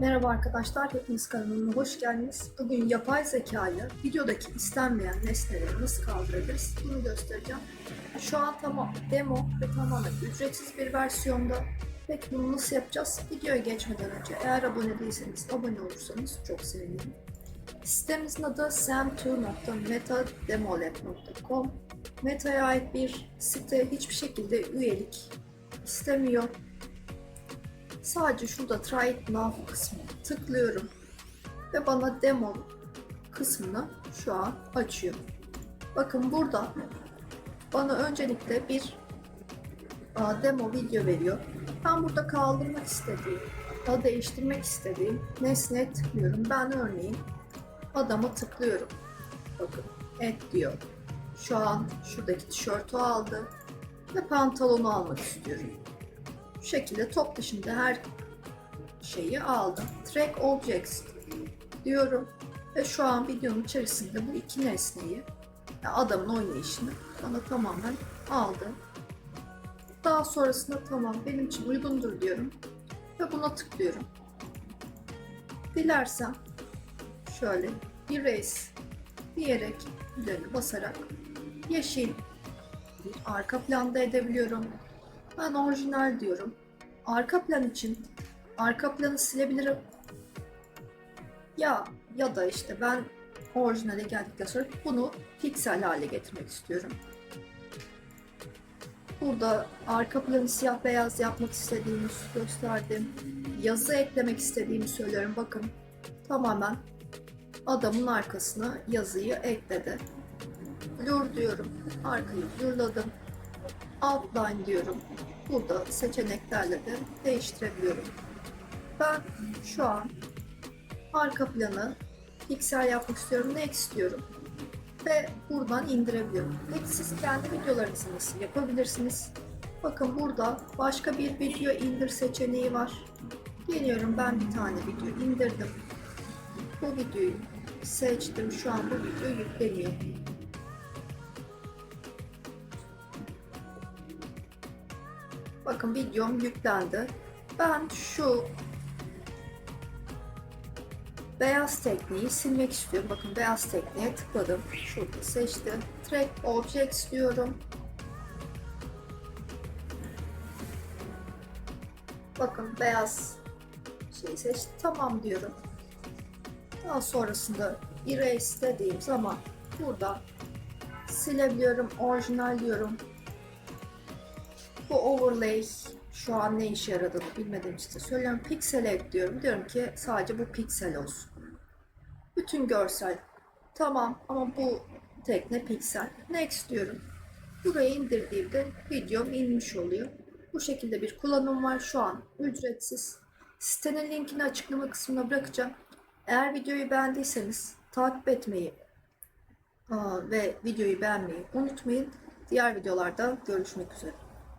Merhaba arkadaşlar, hepiniz kanalıma hoş geldiniz. Bugün yapay zekayla videodaki istenmeyen nesneleri nasıl kaldırabiliriz bunu göstereceğim. Şu an tamam demo ve tamamen ücretsiz bir versiyonda. Peki bunu nasıl yapacağız? Videoya geçmeden önce eğer abone değilseniz abone olursanız çok sevinirim. Sitemizin adı sam2.metademolab.com Meta'ya ait bir site hiçbir şekilde üyelik istemiyor. Sadece şurada Try It Now kısmına tıklıyorum ve bana demo kısmını şu an açıyor. Bakın burada bana öncelikle bir demo video veriyor. Ben burada kaldırmak istediğim, ya değiştirmek istediğim nesneye tıklıyorum. Ben örneğin adama tıklıyorum. Bakın et diyor. Şu an şuradaki tişörtü aldı ve pantolonu almak istiyorum. Bu şekilde top dışında her şeyi aldım. Track Objects diyorum ve şu an videonun içerisinde bu iki nesneyi adamın oynayışını bana tamamen aldı. Daha sonrasında tamam benim için uygundur diyorum ve buna tıklıyorum. Dilersem şöyle erase diyerek üzerine basarak yeşil bir arka planda edebiliyorum. Ben orijinal diyorum. Arka plan için arka planı silebilirim. Ya ya da işte ben orijinale geldikten sonra bunu piksel hale getirmek istiyorum. Burada arka planı siyah beyaz yapmak istediğimi gösterdim. Yazı eklemek istediğimi söylüyorum. Bakın tamamen adamın arkasına yazıyı ekledi. Blur diyorum. Arkayı blurladım. Outline diyorum. Burada seçeneklerle de değiştirebiliyorum. Ben şu an arka planı piksel yapmak istiyorum. Next diyorum. Ve buradan indirebiliyorum. Peki siz kendi videolarınızı nasıl yapabilirsiniz? Bakın burada başka bir video indir seçeneği var. Geliyorum ben bir tane video indirdim. Bu videoyu seçtim. Şu an bu video yükleniyor. Bakın videom yüklendi. Ben şu beyaz tekniği silmek istiyorum. Bakın beyaz tekniğe tıkladım. Şurada seçtim. Track Objects diyorum. Bakın beyaz şeyi seçtim. Tamam diyorum. Daha sonrasında erase dediğim zaman burada silebiliyorum. Orijinal diyorum. Bu overlay şu an ne işe yaradığını bilmediğim için söylüyorum. Pixel'e ekliyorum. Diyorum ki sadece bu piksel olsun. Bütün görsel tamam ama bu tekne piksel. Next diyorum. Buraya indirdiğimde videom inmiş oluyor. Bu şekilde bir kullanım var şu an ücretsiz. Sitenin linkini açıklama kısmına bırakacağım. Eğer videoyu beğendiyseniz takip etmeyi ve videoyu beğenmeyi unutmayın. Diğer videolarda görüşmek üzere.